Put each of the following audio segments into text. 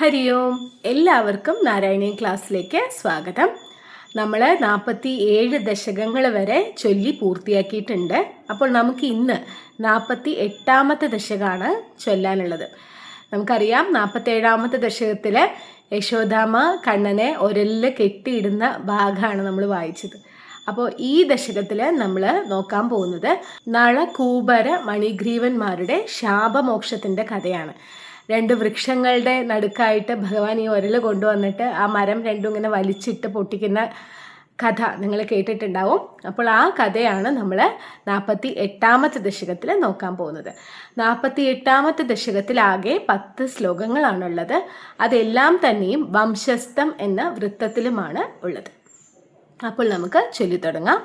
ഹരി ഓം. എല്ലാവർക്കും നാരായണീയ ക്ലാസ്സിലേക്ക് സ്വാഗതം. നമ്മൾ നാൽപ്പത്തി ഏഴ് ദശകങ്ങൾ വരെ ചൊല്ലി പൂർത്തിയാക്കിയിട്ടുണ്ട്. അപ്പോൾ നമുക്ക് ഇന്ന് നാൽപ്പത്തി എട്ടാമത്തെ ദശകമാണ് ചൊല്ലാനുള്ളത്. നമുക്കറിയാം നാൽപ്പത്തേഴാമത്തെ ദശകത്തിൽ യശോദാമ കണ്ണനെ ഒരൽ കെട്ടിയിടുന്ന ഭാഗമാണ് നമ്മൾ വായിച്ചത്. അപ്പോൾ ഈ ദശകത്തിൽ നമ്മൾ നോക്കാൻ പോകുന്നത് നളകൂപര മണിഗ്രീവന്മാരുടെ ശാപമോക്ഷത്തിന്റെ കഥയാണ്. രണ്ട് വൃക്ഷങ്ങളുടെ നടുക്കായിട്ട് ഭഗവാൻ ഈ ഒരൽ കൊണ്ടുവന്നിട്ട് ആ മരം രണ്ടും ഇങ്ങനെ വലിച്ചിട്ട് പൊട്ടിക്കുന്ന കഥ നിങ്ങൾ കേട്ടിട്ടുണ്ടാവും. അപ്പോൾ ആ കഥയാണ് നമ്മൾ നാൽപ്പത്തി എട്ടാമത്തെ ദശകത്തിൽ നോക്കാൻ പോകുന്നത്. നാൽപ്പത്തി എട്ടാമത്തെ ദശകത്തിലാകെ പത്ത് ശ്ലോകങ്ങളാണുള്ളത്. അതെല്ലാം തന്നെയും വംശസ്ഥം എന്ന വൃത്തത്തിലുമാണ് ഉള്ളത്. അപ്പോൾ നമുക്ക് ചൊല്ലി തുടങ്ങാം.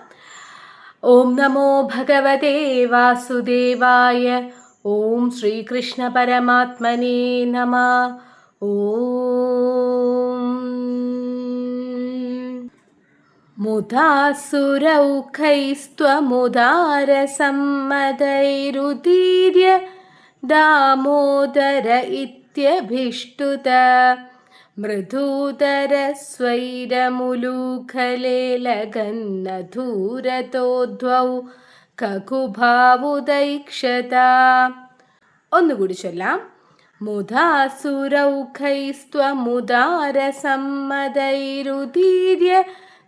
ഓം നമോ ഭഗവതേ വാസുദേവായ ॐ श्रीकृष्णपरमात्मने नमः। ॐ मुदा दामोदर इत्यभिष्टुत मृदूदरस्वैरमुलूखले लगन्नधूरतो द्वौ കകുഭാവുദൈക്ഷത. ഒന്നുകൂടി ചൊല്ലാം. മുധാസുരൗഖൈസ്ത്വമുദാരസമ്മതൈരുദീര്യ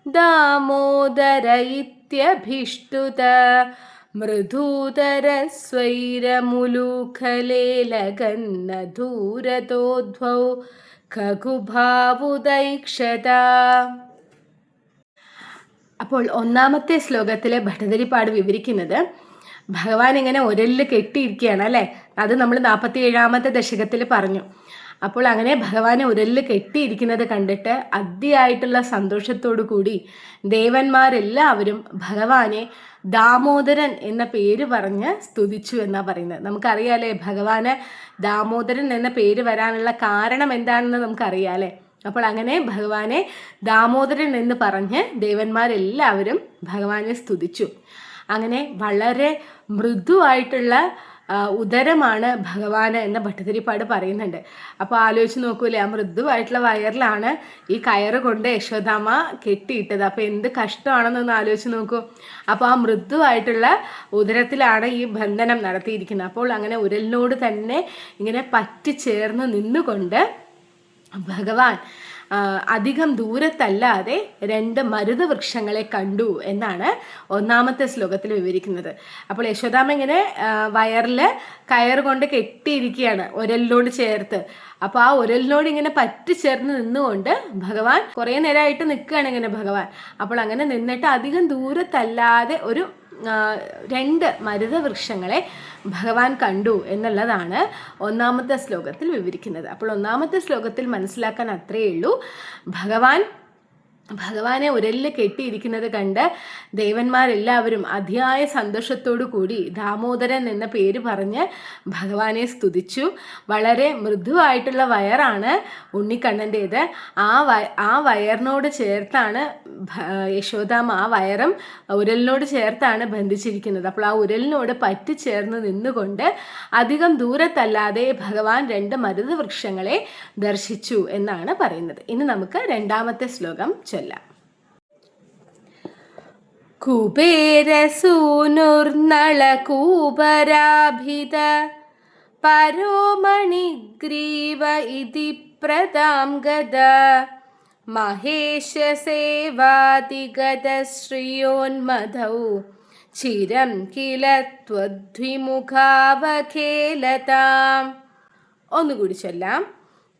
ദാമോദര ഇത്യഭിഷ്ടുത മൃദൂതരസ്വൈരമുലൂഖലേലഗന്നധൂരതോദ്വൗ ഖഗുഭാവുദൈക്ഷത അപ്പോൾ ഒന്നാമത്തെ ശ്ലോകത്തിലെ ഭട്ടതിരിപ്പാട് വിവരിക്കുന്നത് ഭഗവാൻ ഇങ്ങനെ ഒരലിൽ കെട്ടിയിരിക്കുകയാണ് അല്ലേ? അത് നമ്മൾ നാൽപ്പത്തി ഏഴാമത്തെ ദശകത്തിൽ പറഞ്ഞു. അപ്പോൾ അങ്ങനെ ഭഗവാനെ ഉരലിൽ കെട്ടിയിരിക്കുന്നത് കണ്ടിട്ട് അതിയായിട്ടുള്ള സന്തോഷത്തോടു കൂടി ദേവന്മാരെല്ലാവരും ഭഗവാനെ ദാമോദരൻ എന്ന പേര് പറഞ്ഞ് സ്തുതിച്ചു എന്നാ പറയുന്നത്. നമുക്കറിയാലേ ഭഗവാന് ദാമോദരൻ എന്ന പേര് വരാനുള്ള കാരണം എന്താണെന്ന് നമുക്കറിയാലേ? അപ്പോൾ അങ്ങനെ ഭഗവാനെ ദാമോദരൻ എന്ന് പറഞ്ഞ് ദേവന്മാരെല്ലാവരും ഭഗവാനെ സ്തുതിച്ചു. അങ്ങനെ വളരെ മൃദുവായിട്ടുള്ള ഉദരമാണ് ഭഗവാന് എന്ന ഭട്ടതിരിപ്പാട് പറയുന്നുണ്ട്. അപ്പോൾ ആലോചിച്ച് നോക്കൂലേ ആ മൃദുവായിട്ടുള്ള വയറിലാണ് ഈ കയറ് കൊണ്ട് യശോദാമ കെട്ടിയിട്ടത്. അപ്പോൾ എന്ത് കഷ്ടമാണെന്നൊന്ന് ആലോചിച്ച് നോക്കൂ. അപ്പോൾ ആ മൃദുവായിട്ടുള്ള ഉദരത്തിലാണ് ഈ ബന്ധനം നടത്തിയിരിക്കുന്നത്. അപ്പോൾ അങ്ങനെ ഉരലിനോട് തന്നെ ഇങ്ങനെ പറ്റിച്ചേർന്ന് നിന്നുകൊണ്ട് ഭഗവാൻ അധികം ദൂരത്തല്ലാതെ രണ്ട് മരുത് വൃക്ഷങ്ങളെ കണ്ടു എന്നാണ് ഒന്നാമത്തെ ശ്ലോകത്തിൽ വിവരിക്കുന്നത്. അപ്പോൾ യശോദാമ ഇങ്ങനെ വയറിൽ കയർ കൊണ്ട് കെട്ടിയിരിക്കുകയാണ് ഒരലിനോട് ചേർത്ത്. അപ്പോൾ ആ ഒരലിനോട് ഇങ്ങനെ പറ്റി ചേർന്ന് നിന്നുകൊണ്ട് ഭഗവാൻ കുറേ നേരമായിട്ട് നിൽക്കുകയാണ് ഇങ്ങനെ ഭഗവാൻ. അപ്പോൾ അങ്ങനെ നിന്നിട്ട് അധികം ദൂരത്തല്ലാതെ ഒരു രണ്ട് മരുത വൃക്ഷങ്ങളെ ഭഗവാൻ കണ്ടു എന്നുള്ളതാണ് ഒന്നാമത്തെ ശ്ലോകത്തിൽ വിവരിക്കുന്നത്. അപ്പോൾ ഒന്നാമത്തെ ശ്ലോകത്തിൽ മനസ്സിലാക്കാൻ അത്രയേ ഉള്ളൂ. ഭഗവാൻ ഭഗവാനെ ഒരല്ല കെട്ടിയിരിക്കുന്നത് കണ്ട് ദേവന്മാരെല്ലാവരും അതിയായ സന്തോഷത്തോടു കൂടി ദാമോദരൻ എന്ന പേര് പറഞ്ഞ് ഭഗവാനെ സ്തുതിച്ചു. വളരെ മൃദുവായിട്ടുള്ള വയറാണ് ഉണ്ണിക്കണ്ണന്റേത്. ആ വയ ആ വയറിനോട് ചേർത്താണ് യശോദാമ ആ വയറും ഉരലിനോട് ചേർത്താണ് ബന്ധിച്ചിരിക്കുന്നത്. അപ്പോൾ ആ ഉരലിനോട് പറ്റിച്ചേർന്ന് നിന്നുകൊണ്ട് അധികം ദൂരത്തല്ലാതെ ഭഗവാൻ രണ്ട് മരുത് വൃക്ഷങ്ങളെ ദർശിച്ചു എന്നാണ് പറയുന്നത്. ഇനി നമുക്ക് രണ്ടാമത്തെ ശ്ലോകം കുബേരസൂനുർനളകൂപരാഭിത പരോമണിഗ്രീവ ഇതി പ്രദാം ഗത മഹേശസേവാതിഗതശ്രിയോന്മധൗ ചിരം കില ത്വദ്വിമുഖാവഖേലതാം. ഒന്നുകൂടി ചൊല്ലാം.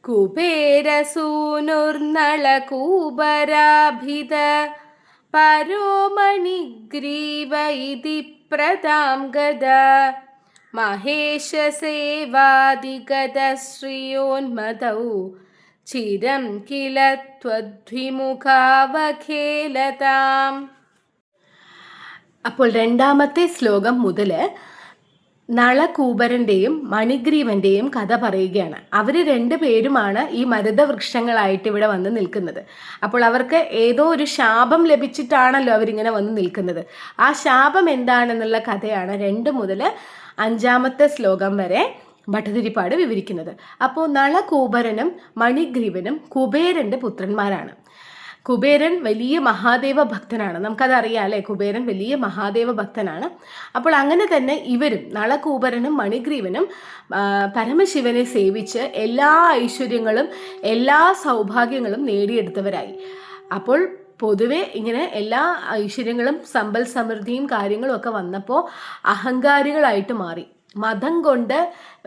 കുബേരസൂനുർനളകൂപരാഭിത പരോമണിഗ്രീവ ഇതി പ്രദാം ഗത മഹേശസേവാതിഗതശ്രിയോന്മതൗ ചിരം കില ത്വദ്വിമുഖാവഖേലതാം അപ്പോൾ രണ്ടാമത്തെ ശ്ലോകം മുതൽ നളകൂപരന്റെയും മണിഗ്രീവന്റെയും കഥ പറയുകയാണ്. അവർ രണ്ടുപേരുമാണ് ഈ മരുതവൃക്ഷങ്ങളായിട്ട് ഇവിടെ വന്ന് നിൽക്കുന്നത്. അപ്പോൾ അവർക്ക് ഏതോ ഒരു ശാപം ലഭിച്ചിട്ടാണല്ലോ അവരിങ്ങനെ വന്ന് നിൽക്കുന്നത്. ആ ശാപം എന്താണെന്നുള്ള കഥയാണ് രണ്ട് മുതൽ അഞ്ചാമത്തെ ശ്ലോകം വരെ ഭട്ടതിരിപ്പാട് വിവരിക്കുന്നത്. അപ്പോൾ നളകൂബരനും മണിഗ്രീവനും കുബേരന്റെ പുത്രന്മാരാണ്. കുബേരൻ വലിയ മഹാദേവ ഭക്തനാണ്. നമുക്കതറിയാം അല്ലേ? കുബേരൻ വലിയ മഹാദേവ ഭക്തനാണ്. അപ്പോൾ അങ്ങനെ തന്നെ ഇവരും നളകൂപരനും മണിഗ്രീവനും പരമശിവനെ സേവിച്ച് എല്ലാ ഐശ്വര്യങ്ങളും എല്ലാ സൗഭാഗ്യങ്ങളും നേടിയെടുത്തവരായി. അപ്പോൾ പൊതുവെ ഇങ്ങനെ എല്ലാ ഐശ്വര്യങ്ങളും സമ്പൽ സമൃദ്ധിയും കാര്യങ്ങളും ഒക്കെ വന്നപ്പോൾ അഹങ്കാരികളായിട്ട് മാറി. മതം കൊണ്ട്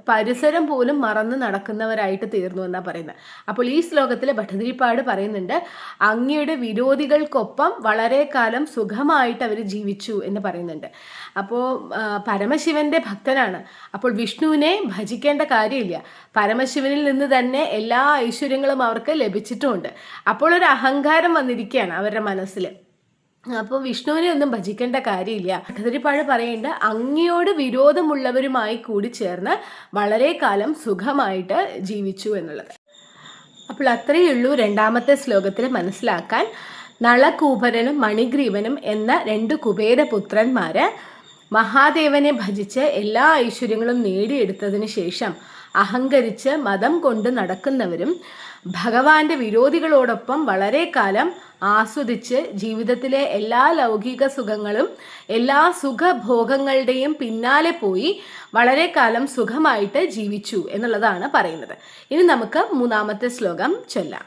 പരിസരം പോലും മറന്ന് നടക്കുന്നവരായിട്ട് തീർന്നു എന്നാണ് പറയുന്നത് അപ്പോൾ ഈ ശ്ലോകത്തിൽ ഭട്ടതിരിപ്പാട് പറയുന്നുണ്ട് അങ്ങയുടെ വിരോധികൾക്കൊപ്പം വളരെ കാലം സുഖമായിട്ട് അവർ ജീവിച്ചു എന്ന് പറയുന്നുണ്ട്. അപ്പോൾ പരമശിവന്റെ ഭക്തനാണ്. അപ്പോൾ വിഷ്ണുവിനെ ഭജിക്കേണ്ട കാര്യമില്ല. പരമശിവനിൽ നിന്ന് തന്നെ എല്ലാ ഐശ്വര്യങ്ങളും അവർക്ക് ലഭിച്ചിട്ടുമുണ്ട് അപ്പോൾ ഒരു അഹങ്കാരം വന്നിരിക്കുകയാണ് അവരുടെ മനസ്സിൽ അപ്പോൾ വിഷ്ണുവിനെ ഒന്നും ഭജിക്കേണ്ട കാര്യമില്ല. ഭട്ടതിരിപ്പാട് പറയേണ്ട അങ്ങയോട് വിരോധമുള്ളവരുമായി കൂടി ചേർന്ന് വളരെ കാലം സുഖമായിട്ട് ജീവിച്ചു എന്നുള്ളത്. അപ്പോൾ അത്രയേ ഉള്ളൂ രണ്ടാമത്തെ ശ്ലോകത്തിൽ മനസ്സിലാക്കാൻ. നളകൂപരനും മണിഗ്രീവനും എന്ന രണ്ട് കുബേരപുത്രന്മാര് മഹാദേവനെ ഭജിച്ച് എല്ലാ ഐശ്വര്യങ്ങളും നേടിയെടുത്തതിന് ശേഷം അഹങ്കരിച്ച് മതം കൊണ്ട് നടക്കുന്നവരും ഭഗവാന്റെ വിരോധികളോടൊപ്പം വളരെ കാലം ആസ്വദിച്ച് ജീവിതത്തിലെ എല്ലാ ലൗകിക സുഖങ്ങളും എല്ലാ സുഖഭോഗങ്ങളുടെയും പിന്നാലെ പോയി വളരെ കാലം സുഖമായിട്ട് ജീവിച്ചു എന്നുള്ളതാണ് പറയുന്നത്. ഇനി നമുക്ക് മൂന്നാമത്തെ ശ്ലോകം ചൊല്ലാം.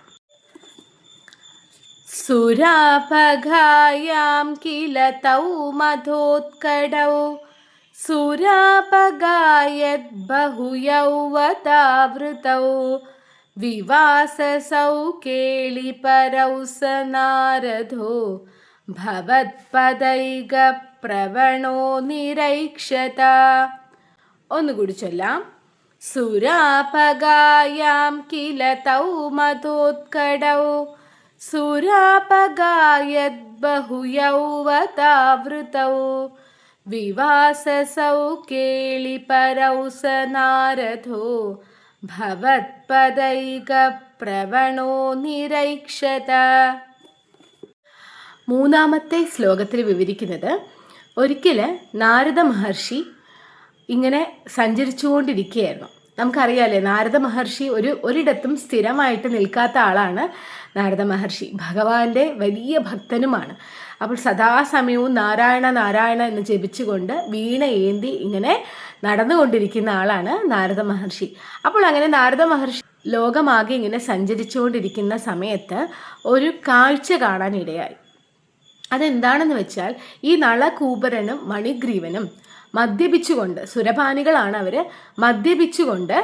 സുരാപഘായാം കില തൗ മധോത്കടൗ സുരാപഗായത് ബഹുയൗവതാവൃതൗ വിവാസസൗ കേളിപരൗ स नारदो ഭവത്പദൈകപ്രവണോ നിരൈക്ഷത ഒന്നുകൂടി ചൊല്ലാം സുരാപഗായാം കില തൗ മധോത്കടൗ സുരാപഗായത് ബഹുയൗവതാവൃതൗ വിവാസസൗ കേളിപരൗ स नारदो ഭവത്പദൈകപ്രവണോ നിരൈക്ഷത മൂന്നാമത്തെ ശ്ലോകത്തിൽ വിവരിക്കുന്നത് ഒരിക്കൽ നാരദ മഹർഷി ഇങ്ങനെ സഞ്ചരിച്ചുകൊണ്ടിരിക്കുകയായിരുന്നു നമുക്കറിയാലേ നാരദ മഹർഷി ഒരു ഒരിടത്തും സ്ഥിരമായിട്ട് നിൽക്കാത്ത ആളാണ് നാരദ മഹർഷി. ഭഗവാന്റെ വലിയ ഭക്തനുമാണ്. അപ്പോൾ സദാസമയവും നാരായണ നാരായണ എന്ന് ജപിച്ചുകൊണ്ട് വീണ ഏന്തി ഇങ്ങനെ നടന്നുകൊണ്ടിരിക്കുന്ന ആളാണ് നാരദ മഹർഷി. അപ്പോൾ അങ്ങനെ നാരദ മഹർഷി ലോകമാകെ ഇങ്ങനെ സഞ്ചരിച്ചുകൊണ്ടിരിക്കുന്ന സമയത്ത് ഒരു കാഴ്ച കാണാനിടയായി. അതെന്താണെന്ന് വെച്ചാൽ ഈ നളകൂപരനും മണിഗ്രീവനും മദ്യപിച്ചുകൊണ്ട് സുരപാനികളാണ് അവർ മദ്യപിച്ചുകൊണ്ട്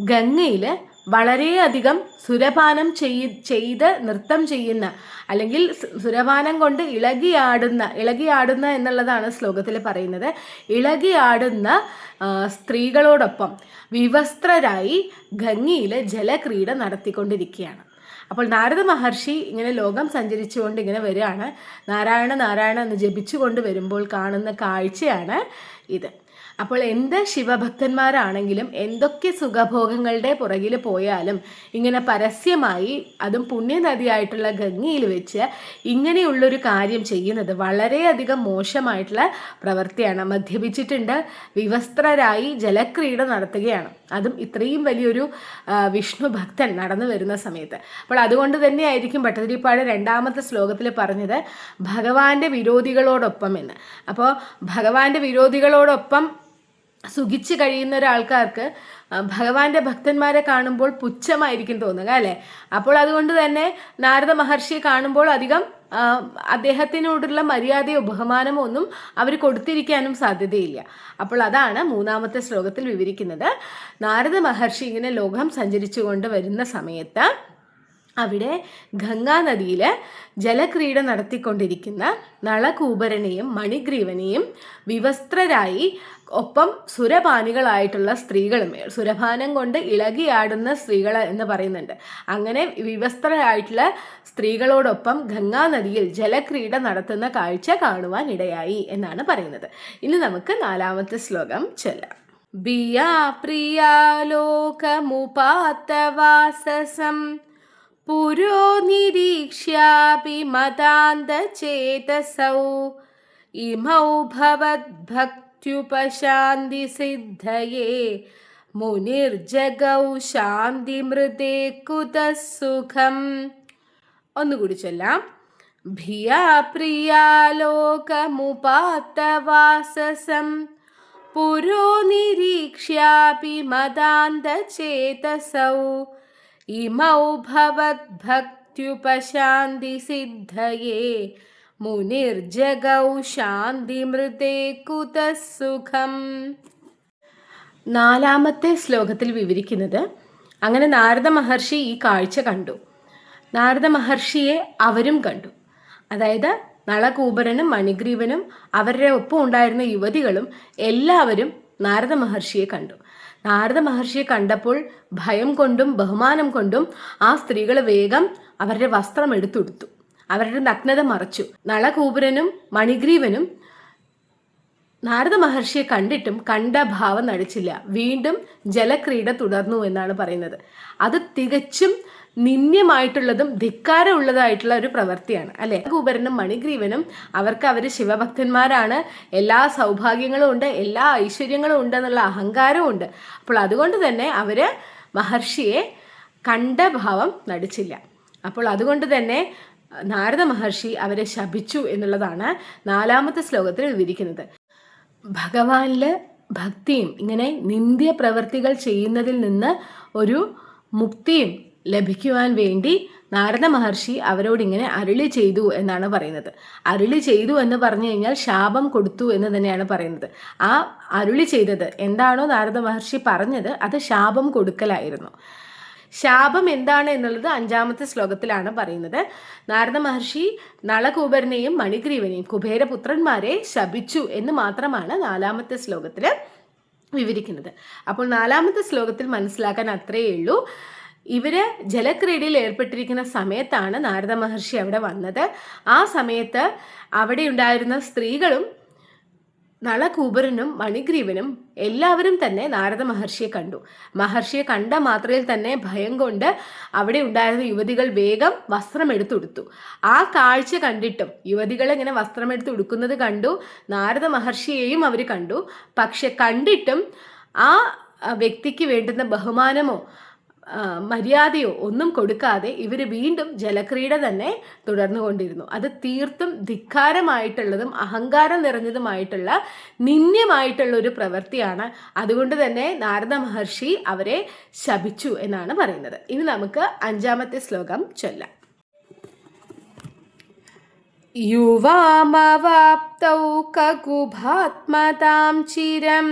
ഗംഗയിൽ വളരെയധികം സുരപാനം ചെയ് ചെയ്ത് നൃത്തം ചെയ്യുന്ന അല്ലെങ്കിൽ സുരപാനം കൊണ്ട് ഇളകിയാടുന്ന ഇളകിയാടുന്ന എന്നുള്ളതാണ് ശ്ലോകത്തിൽ പറയുന്നത്. ഇളകിയാടുന്ന സ്ത്രീകളോടൊപ്പം വിവസ്ത്രരായി ഗംഗയിൽ ജലക്രീഡ നടത്തിക്കൊണ്ടിരിക്കുകയാണ്. അപ്പോൾ നാരദ മഹർഷി ഇങ്ങനെ ലോകം സഞ്ചരിച്ചുകൊണ്ട് ഇങ്ങനെ വരികയാണ്. നാരായണ നാരായണ എന്ന് ജപിച്ചുകൊണ്ട് വരുമ്പോൾ കാണുന്ന കാഴ്ചയാണ് ഇത്. അപ്പോൾ എന്ത് ശിവഭക്തന്മാരാണെങ്കിലും എന്തൊക്കെ സുഖഭോഗങ്ങളുടെ പുറകിൽ പോയാലും ഇങ്ങനെ പരസ്യമായി അതും പുണ്യനദിയായിട്ടുള്ള ഗംഗയിൽ വെച്ച് ഇങ്ങനെയുള്ളൊരു കാര്യം ചെയ്യുന്നത് വളരെയധികം മോശമായിട്ടുള്ള പ്രവൃത്തിയാണ്. മദ്യപിച്ചിട്ടുണ്ട് വിവസ്ത്രരായി ജലക്രീഡ നടത്തുകയാണ്. അതും ഇത്രയും വലിയൊരു വിഷ്ണു ഭക്തൻ നടന്നു വരുന്ന സമയത്ത്. അപ്പോൾ അതുകൊണ്ട് തന്നെയായിരിക്കും ഭട്ടതിരിപ്പാട് രണ്ടാമത്തെ ശ്ലോകത്തിൽ പറഞ്ഞത് ഭഗവാന്റെ വിരോധികളോടൊപ്പം എന്ന്. അപ്പോൾ ഭഗവാന്റെ വിരോധികളോടൊപ്പം സുഖിച്ച് കഴിയുന്ന ഒരാൾക്കാർക്ക് ഭഗവാന്റെ ഭക്തന്മാരെ കാണുമ്പോൾ പുച്ഛമായിരിക്കും തോന്നുക അല്ലേ? അപ്പോൾ അതുകൊണ്ട് തന്നെ നാരദ മഹർഷിയെ കാണുമ്പോൾ അധികം അദ്ദേഹത്തിനോടുള്ള മര്യാദയോ ബഹുമാനമോ ഒന്നും അവർ കൊടുത്തിരിക്കാനും സാധ്യതയില്ല. അപ്പോൾ അതാണ് മൂന്നാമത്തെ ശ്ലോകത്തിൽ വിവരിക്കുന്നത്. നാരദ മഹർഷി ഇങ്ങനെ ലോകം സഞ്ചരിച്ചുകൊണ്ട് വരുന്ന സമയത്ത് അവിടെ ഗംഗാനദിയിൽ ജലക്രീഡ നടത്തിക്കൊണ്ടിരിക്കുന്ന നളകൂബരനെയും മണിഗ്രീവനെയും വിവസ്ത്രരായി ഒപ്പം സുരപാനികളായിട്ടുള്ള സ്ത്രീകളും സുരപാനം കൊണ്ട് ഇളകിയാടുന്ന സ്ത്രീകൾ എന്ന് പറയുന്നുണ്ട്. അങ്ങനെ വിവസ്ത്രരായിട്ടുള്ള സ്ത്രീകളോടൊപ്പം ഗംഗാനദിയിൽ ജലക്രീഡ നടത്തുന്ന കാഴ്ച കാണുവാൻ ഇടയായി എന്നാണ് പറയുന്നത്. ഇനി നമുക്ക് നാലാമത്തെ ശ്ലോകം ചെല്ലാം. ബിയാ പുരോ നിരീക്ഷ്യാപി മതാന്തചേതസൗ ഇമൗ ഭവദ്ഭക്തി അത്യുപശാന്തി സിദ്ധയേ മുനിർജഗൗ ശാന്തിമൃതേ കുതസുഖം ഒന്നുകൂടി ചൊല്ലാം. ഭിയാപ്രിയാലോകമുപാത്തവാസസം പുരോ നിരീക്ഷ്യാപി മദാന്തചേതസൗ ഇമൗ ഭവദ്ഭക്ത്യുപശാന്തിസിദ്ധയേ മുനിർജഗൗ ശാന്തിമൃതേ കുതസുഖം നാലാമത്തെ ശ്ലോകത്തിൽ വിവരിക്കുന്നത് അങ്ങനെ നാരദ മഹർഷി ഈ കാഴ്ച കണ്ടു. നാരദ മഹർഷിയെ അവരും കണ്ടു. അതായത് നളകൂപരനും മണിഗ്രീവനും അവരുടെ ഒപ്പം ഉണ്ടായിരുന്ന യുവതികളും എല്ലാവരും നാരദ മഹർഷിയെ കണ്ടു. നാരദ മഹർഷിയെ കണ്ടപ്പോൾ ഭയം കൊണ്ടും ബഹുമാനം കൊണ്ടും ആ സ്ത്രീകൾ വേഗം അവരുടെ വസ്ത്രം എടുത്തുടുത്തു. അവരുടെ നഗ്നത മറച്ചു. നളകൂപുരനും മണിഗ്രീവനും നാരദ മഹർഷിയെ കണ്ടിട്ടും കണ്ട ഭാവം നടിച്ചില്ല. വീണ്ടും ജലക്രീഡ തുടർന്നു എന്നാണ് പറയുന്നത്. അത് തികച്ചും നിന്ദ്യമായിട്ടുള്ളതും ധിക്കാരമുള്ളതായിട്ടുള്ള ഒരു പ്രവൃത്തിയാണ് അല്ലെ? കുബരനും മണിഗ്രീവനും അവർക്ക് അവർ ശിവഭക്തന്മാരാണ്. എല്ലാ സൗഭാഗ്യങ്ങളും ഉണ്ട് എല്ലാ ഐശ്വര്യങ്ങളും ഉണ്ട് എന്നുള്ള അഹങ്കാരവും ഉണ്ട്. അപ്പോൾ അതുകൊണ്ട് തന്നെ അവർ മഹർഷിയെ കണ്ട ഭാവം നടിച്ചില്ല. അപ്പോൾ അതുകൊണ്ട് തന്നെ നാരദ മഹർഷി അവരെ ശപിച്ചു എന്നുള്ളതാണ് നാലാമത്തെ ശ്ലോകത്തിൽ വിവരിക്കുന്നത്. ഭഗവാനിൽ ഭക്തിയും ഇങ്ങനെ നിന്ദ്യ പ്രവൃത്തികൾ ചെയ്യുന്നതിൽ നിന്ന് ഒരു മുക്തിയും ലഭിക്കുവാൻ വേണ്ടി നാരദ മഹർഷി അവരോടിങ്ങനെ അരുളി ചെയ്തു എന്നാണ് പറയുന്നത്. അരുളി ചെയ്തു എന്ന് പറഞ്ഞു കഴിഞ്ഞാൽ ശാപം കൊടുത്തു എന്ന് തന്നെയാണ് പറയുന്നത്. ആ അരുളി ചെയ്തത് എന്താണോ നാരദ മഹർഷി പറഞ്ഞത് അത് ശാപം കൊടുക്കലായിരുന്നു. ശാപം എന്താണ് എന്നുള്ളത് അഞ്ചാമത്തെ ശ്ലോകത്തിലാണ് പറയുന്നത്. നാരദ മഹർഷി നളകൂബരനെയും മണിഗ്രീവനെയും കുബേരപുത്രന്മാരെ ശപിച്ചു എന്ന് മാത്രമാണ് നാലാമത്തെ ശ്ലോകത്തിൽ വിവരിക്കുന്നത്. അപ്പോൾ നാലാമത്തെ ശ്ലോകത്തിൽ മനസ്സിലാക്കാൻ അത്രയേ ഉള്ളൂ. ഇവർ ജലക്രീഡയിൽ ഏർപ്പെട്ടിരിക്കുന്ന സമയത്താണ് നാരദ മഹർഷി അവിടെ വന്നത്. ആ സമയത്ത് അവിടെ ഉണ്ടായിരുന്ന സ്ത്രീകളും നളകൂബരനും മണിഗ്രീവനും എല്ലാവരും തന്നെ നാരദ മഹർഷിയെ കണ്ടു. മഹർഷിയെ കണ്ട മാത്രയിൽ തന്നെ ഭയം കൊണ്ട് അവിടെ ഉണ്ടായിരുന്ന യുവതികൾ വേഗം വസ്ത്രമെടുത്തുടുത്തു. ആ കാഴ്ച കണ്ടിട്ടും യുവതികൾ ഇങ്ങനെ വസ്ത്രമെടുത്ത് ഉടുക്കുന്നത് കണ്ടു. നാരദ മഹർഷിയെയും അവർ കണ്ടു. പക്ഷെ കണ്ടിട്ടും ആ വ്യക്തിക്ക് വേണ്ടുന്ന ബഹുമാനമോ മര്യാദയോ ഒന്നും കൊടുക്കാതെ ഇവർ വീണ്ടും ജലക്രീഡ തന്നെ തുടർന്നുകൊണ്ടിരുന്നു. അത് തീർത്തും ധിക്കാരമായിട്ടുള്ളതും അഹങ്കാരം നിറഞ്ഞതുമായിട്ടുള്ള നിന്ദ്യമായിട്ടുള്ള ഒരു പ്രവൃത്തിയാണ്. അതുകൊണ്ട് തന്നെ നാരദ മഹർഷി അവരെ ശപിച്ചു എന്നാണ് പറയുന്നത്. ഇനി നമുക്ക് അഞ്ചാമത്തെ ശ്ലോകം ചൊല്ലാം. യുവാമവാപ്തൗ കകുഭാത്മതാം ചിരം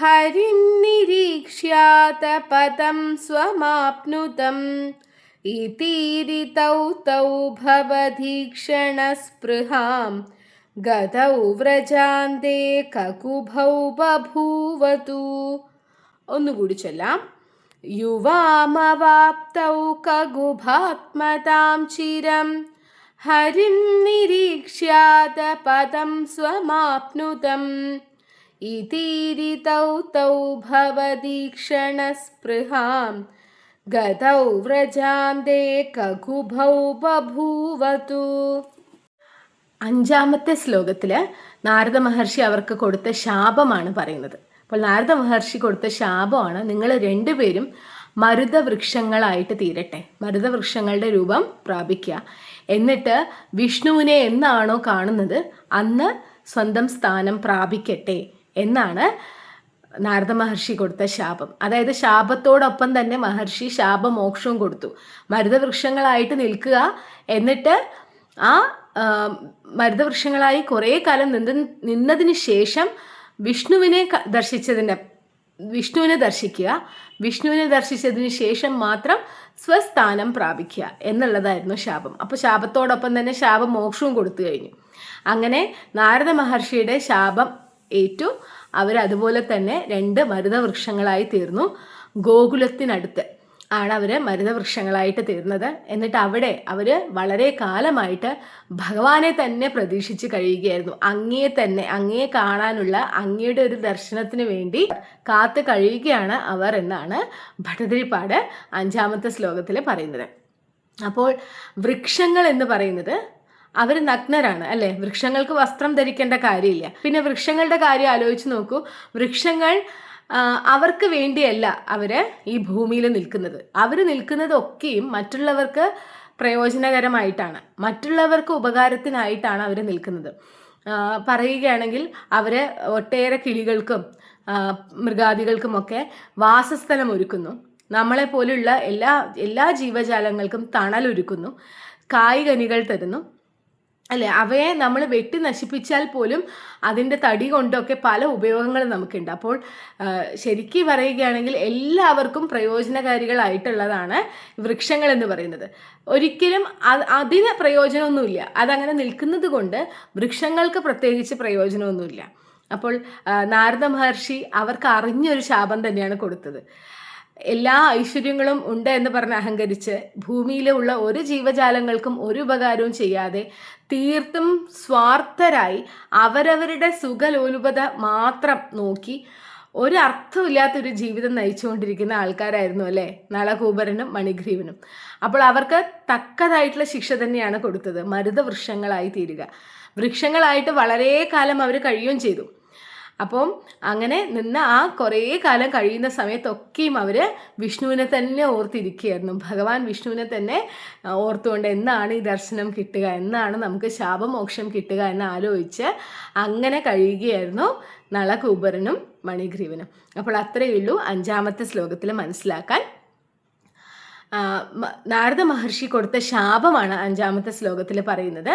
ഹരിം നിരീക്ഷ്യാതപദം സ്വമാപ്നുതം ഇതീരിതൗ തൗ ഭവധീക്ഷണസ്പൃഹാം ഗതൗ വ്രജാന്തേ കകുഭൗ ബഭൂവതു ഒന്നുകൂടി ചൊല്ലാം. യുവാമവാപ്തൗ കകുഭാത്മതാം ചിരം। ഹരിം നിരീക്ഷ്യാത പദം സ്വമാപ്നുതം। ഇതീരിതൗ തൗ ഭവദീക്ഷണസ്പൃഹാം ഗതൗ വ്രജാന്തേ കകുഭൗ ബഭൂവതു അഞ്ചാമത്തെ ശ്ലോകത്തിൽ നാരദ മഹർഷി അവർക്ക് കൊടുത്ത ശാപമാണ് പറയുന്നത്. അപ്പോൾ നാരദ മഹർഷി കൊടുത്ത ശാപമാണ് നിങ്ങൾ രണ്ടുപേരും മരുതവൃക്ഷങ്ങളായിട്ട് തീരട്ടെ മരുതവൃക്ഷങ്ങളുടെ രൂപം പ്രാപിക്കുക. എന്നിട്ട് വിഷ്ണുവിനെ എന്നാണോ കാണുന്നത് അന്ന് സ്വന്തം സ്ഥാനം പ്രാപിക്കട്ടെ. എന്നാണ് നാരദ മഹർഷി കൊടുത്ത ശാപം. അതായത് ശാപത്തോടൊപ്പം തന്നെ മഹർഷി ശാപമോക്ഷവും കൊടുത്തു. മരുതവൃക്ഷങ്ങളായിട്ട് നിൽക്കുക എന്നിട്ട് ആ മരുതവൃക്ഷങ്ങളായി കുറേ കാലം നിന്ന് നിന്നതിന് ശേഷം വിഷ്ണുവിനെ ദർശിച്ചതിന്റെ വിഷ്ണുവിനെ ദർശിക്കുക. വിഷ്ണുവിനെ ദർശിച്ചതിന് ശേഷം മാത്രം സ്വസ്ഥാനം പ്രാപിക്കുക എന്നുള്ളതായിരുന്നു ശാപം. അപ്പോൾ ശാപത്തോടൊപ്പം തന്നെ ശാപം മോക്ഷവും കൊടുത്തു കഴിഞ്ഞു. അങ്ങനെ നാരദ മഹർഷിയുടെ ശാപം ഏറ്റു. അവരതുപോലെ തന്നെ രണ്ട് മരുതവൃക്ഷങ്ങളായി തീർന്നു. ഗോകുലത്തിനടുത്ത് ആണ് അവർ മരുതവൃക്ഷങ്ങളായിട്ട് തീർന്നത്. എന്നിട്ട് അവിടെ അവർ വളരെ കാലമായിട്ട് ഭഗവാനെ തന്നെ പ്രതീക്ഷിച്ച് കഴിയുകയായിരുന്നു. അങ്ങയെ തന്നെ അങ്ങയെ കാണാനുള്ള അങ്ങയുടെ ഒരു ദർശനത്തിന് വേണ്ടി കാത്ത് കഴിയുകയാണ് അവർ എന്നാണ് ഭട്ടതിരിപ്പാട് അഞ്ചാമത്തെ ശ്ലോകത്തിൽ പറയുന്നത്. അപ്പോൾ വൃക്ഷങ്ങൾ എന്ന് പറയുന്നത് അവർ നഗ്നരാണ് അല്ലെ? വൃക്ഷങ്ങൾക്ക് വസ്ത്രം ധരിക്കേണ്ട കാര്യമില്ല. പിന്നെ വൃക്ഷങ്ങളുടെ കാര്യം ആലോചിച്ച് നോക്കൂ. വൃക്ഷങ്ങൾ അവർക്ക് വേണ്ടിയല്ല അവർ ഈ ഭൂമിയിൽ നിൽക്കുന്നത്. അവർ നിൽക്കുന്നതൊക്കെയും മറ്റുള്ളവർക്ക് പ്രയോജനകരമായിട്ടാണ്. മറ്റുള്ളവർക്ക് ഉപകാരത്തിനായിട്ടാണ് അവർ നിൽക്കുന്നത്. പറയുകയാണെങ്കിൽ അവർ ഒട്ടേറെ കിളികൾക്കും മൃഗാദികൾക്കുമൊക്കെ വാസസ്ഥലം ഒരുക്കുന്നു നമ്മളെ പോലുള്ള എല്ലാ എല്ലാ ജീവജാലങ്ങൾക്കും തണലൊരുക്കുന്നു. കായ്കനികൾ തരുന്നു. അല്ലെ? അവയെ നമ്മൾ വെട്ടി നശിപ്പിച്ചാൽ പോലും അതിന്റെ തടി കൊണ്ടൊക്കെ പല ഉപയോഗങ്ങളും നമുക്കുണ്ട്. അപ്പോൾ ശരിക്ക് പറയുകയാണെങ്കിൽ എല്ലാവർക്കും പ്രയോജനകാരികളായിട്ടുള്ളതാണ് വൃക്ഷങ്ങൾ എന്ന് പറയുന്നത്. ഒരിക്കലും അത് അതിന് പ്രയോജനമൊന്നുമില്ല. അതങ്ങനെ നിൽക്കുന്നത് കൊണ്ട് വൃക്ഷങ്ങൾക്ക് പ്രത്യേകിച്ച് പ്രയോജനമൊന്നുമില്ല. അപ്പോൾ നാരദ മഹർഷി അവർക്ക് അറിഞ്ഞൊരു ശാപം തന്നെയാണ് കൊടുത്തത്. എല്ലാ ഐശ്വര്യങ്ങളും ഉണ്ട് എന്ന് പറഞ്ഞ് അഹങ്കരിച്ച് ഭൂമിയിലുള്ള ഒരു ജീവജാലങ്ങൾക്കും ഒരു ഉപകാരവും ചെയ്യാതെ തീർത്തും സ്വാർത്ഥരായി അവരവരുടെ സുഖലോലുപത മാത്രം നോക്കി ഒരു അർത്ഥമില്ലാത്തൊരു ജീവിതം നയിച്ചുകൊണ്ടിരിക്കുന്ന ആൾക്കാരായിരുന്നു അല്ലേ? നളകൂബരനും മണിഗ്രീവനും. അപ്പോൾ അവർക്ക് തക്കതായിട്ടുള്ള ശിക്ഷ തന്നെയാണ് കൊടുത്തത്. മരുത വൃക്ഷങ്ങളായി തീരുക. വൃക്ഷങ്ങളായിട്ട് വളരെ കാലം അവർ കഴിയുകയും ചെയ്തു. അപ്പം അങ്ങനെ നിന്ന് ആ കുറേ കാലം കഴിയുന്ന സമയത്തൊക്കെയും അവർ വിഷ്ണുവിനെ തന്നെ ഓർത്തിരിക്കുകയായിരുന്നു. ഭഗവാൻ വിഷ്ണുവിനെ തന്നെ ഓർത്തുകൊണ്ട് എന്നാണ് ഈ ദർശനം കിട്ടുക എന്നാണ് നമുക്ക് ശാപമോക്ഷം കിട്ടുക എന്ന് ആലോചിച്ച് അങ്ങനെ കഴിയുകയായിരുന്നു നളകൂബരനും മണിഗ്രീവനും. അപ്പോൾ അത്രയേ ഉള്ളൂ അഞ്ചാമത്തെ ശ്ലോകത്തിൽ മനസ്സിലാക്കാൻ. നാരദ മഹർഷി കൊടുത്ത ശാപമാണ് അഞ്ചാമത്തെ ശ്ലോകത്തിൽ പറയുന്നത്.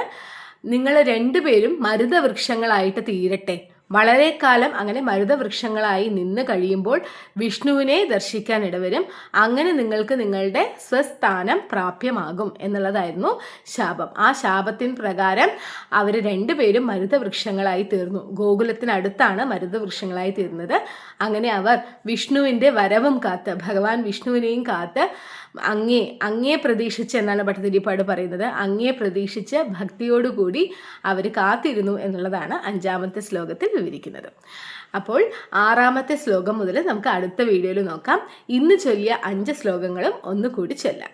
നിങ്ങൾ രണ്ടുപേരും മരുതവൃക്ഷങ്ങളായിട്ട് തീരട്ടെ. വളരെ കാലം അങ്ങനെ മരുതവൃക്ഷങ്ങളായി നിന്ന് കഴിയുമ്പോൾ വിഷ്ണുവിനെ ദർശിക്കാൻ ഇടവരും. അങ്ങനെ നിങ്ങൾക്ക് നിങ്ങളുടെ സ്വസ്ഥാനം പ്രാപ്യമാകും എന്നുള്ളതായിരുന്നു ശാപം. ആ ശാപത്തിന് പ്രകാരം അവർ രണ്ടുപേരും മരുതവൃക്ഷങ്ങളായി തീർന്നു. ഗോകുലത്തിനടുത്താണ് മരുതവൃക്ഷങ്ങളായി തീർന്നത്. അങ്ങനെ അവർ വിഷ്ണുവിന്റെ വരവും കാത്ത് ഭഗവാൻ വിഷ്ണുവിനെയും കാത്ത് അങ്ങേ അങ്ങേ പ്രതീക്ഷിച്ച് എന്നാണ് ഭട്ടതിരിപ്പാട് പറയുന്നത്. അങ്ങേ പ്രതീക്ഷിച്ച് ഭക്തിയോടുകൂടി അവർ കാത്തിരുന്നു എന്നുള്ളതാണ് അഞ്ചാമത്തെ ശ്ലോകത്തിൽ വിവരിക്കുന്നത്. അപ്പോൾ ആറാമത്തെ ശ്ലോകം മുതൽ നമുക്ക് അടുത്ത വീഡിയോയിൽ നോക്കാം. ഇന്ന് ചൊല്ലിയ അഞ്ച് ശ്ലോകങ്ങളും ഒന്നുകൂടി ചൊല്ലാം.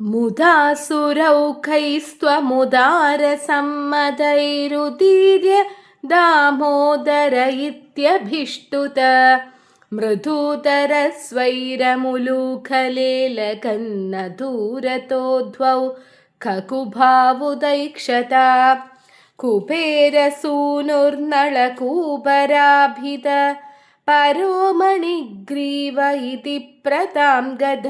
മുദാസുരൗഖൈസ്ത്വമുദാരസമ്മതൈരുദീര്യ ദാമോദര ഇത്യഭിഷ്ടുത मृदूतरस्वैरमुलूखलेलकन्नदूरतो द्वौ ककुभावुदैक्षता कुबेरसूनुर्नळकूपराभित परोमणिग्रीव इति प्रतां गध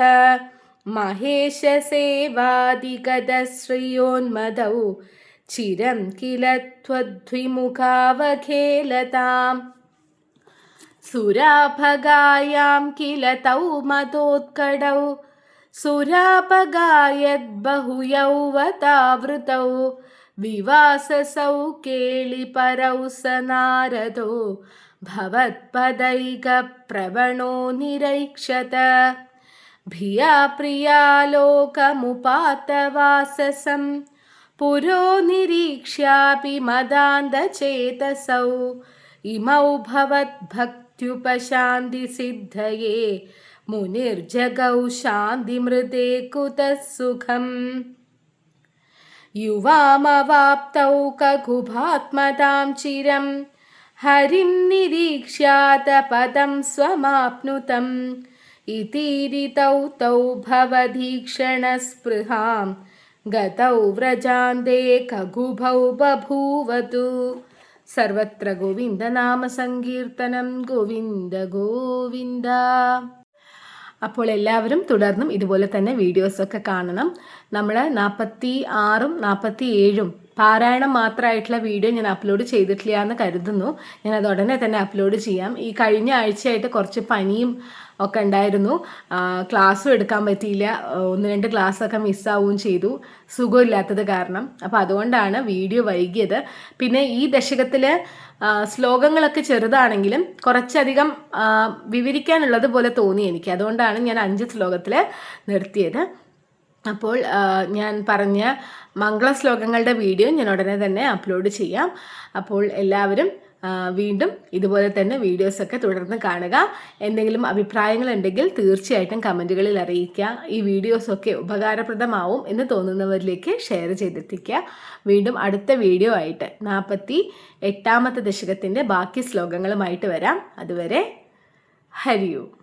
महेशसेवादिगदश्रियोन्मदौ चिरं किल त्वद्विमुखावखेलताम् सुराभगायां किल तौ मतोत्कडौ सुरापगायद्बहुयौवतावृतौ विवाससौ केलिपरौ स नारदो भवत्पदैकप्रवणो निरैक्षत भिया प्रियालोकमुपातवाससं पुरो निरीक्ष्यापि मदान्तचेतसौ इमौ भवद्भक् भवद्भक्त्युपशान्तिसिद्धये मुनिर्जगौ शान्तिमृते कुतः सुखम् युवामवाप्तौ ककुभात्मतां चिरं हरिं निरीक्ष्यात पदं स्वमाप्नुतम् इतीरितौ तौ भवधीक्षणस्पृहां गतौ व्रजान्ते ककुभौ बभूवतु സർവത്ര ഗോവിന്ദ നാമ സങ്കീർത്തനം ഗോവിന്ദ ഗോവിന്ദ. അപ്പോൾ എല്ലാവരും തുടർന്നും ഇതുപോലെ തന്നെ വീഡിയോസൊക്കെ കാണണം. നമ്മൾ നാൽപ്പത്തി ആറും നാൽപ്പത്തി ഏഴും പാരായണം മാത്രമായിട്ടുള്ള വീഡിയോ ഞാൻ അപ്ലോഡ് ചെയ്തിട്ടില്ല എന്ന് കരുതുന്നു. ഞാൻ അത് ഉടനെ തന്നെ അപ്ലോഡ് ചെയ്യാം. ഈ കഴിഞ്ഞ ആഴ്ചയായിട്ട് കുറച്ച് പനിയും ഒക്കെ ഉണ്ടായിരുന്നു. ക്ലാസ്സും എടുക്കാൻ പറ്റിയില്ല. ഒന്ന് രണ്ട് ക്ലാസ്സൊക്കെ മിസ്സാവുകയും ചെയ്തു. സുഖമില്ലാത്തത് കാരണം. അപ്പോൾ അതുകൊണ്ടാണ് വീഡിയോ വൈകിയത്. പിന്നെ ഈ ദശകത്തിൽ ശ്ലോകങ്ങളൊക്കെ ചെറുതാണെങ്കിലും കുറച്ചധികം വിവരിക്കാനുള്ളത് പോലെ തോന്നി എനിക്ക്. അതുകൊണ്ടാണ് ഞാൻ അഞ്ച് ശ്ലോകത്തിൽ നിർത്തിയത്. അപ്പോൾ ഞാൻ പറഞ്ഞ മംഗള ശ്ലോകങ്ങളുടെ വീഡിയോ ഞാൻ ഉടനെ തന്നെ അപ്ലോഡ് ചെയ്യാം. അപ്പോൾ എല്ലാവരും വീണ്ടും ഇതുപോലെ തന്നെ വീഡിയോസൊക്കെ തുടർന്ന് കാണുക. എന്തെങ്കിലും അഭിപ്രായങ്ങൾ ഉണ്ടെങ്കിൽ തീർച്ചയായിട്ടും കമന്റുകളിൽ അറിയിക്കുക. ഈ വീഡിയോസൊക്കെ ഉപകാരപ്രദമാവും എന്ന് തോന്നുന്നവരിലേക്ക് ഷെയർ ചെയ്തെത്തിക്കുക. വീണ്ടും അടുത്ത വീഡിയോ ആയിട്ട് നാൽപ്പത്തി എട്ടാമത്തെ ദശകത്തിന്റെ ബാക്കി ശ്ലോകങ്ങളുമായിട്ട് വരാം. അതുവരെ ഹരിയു.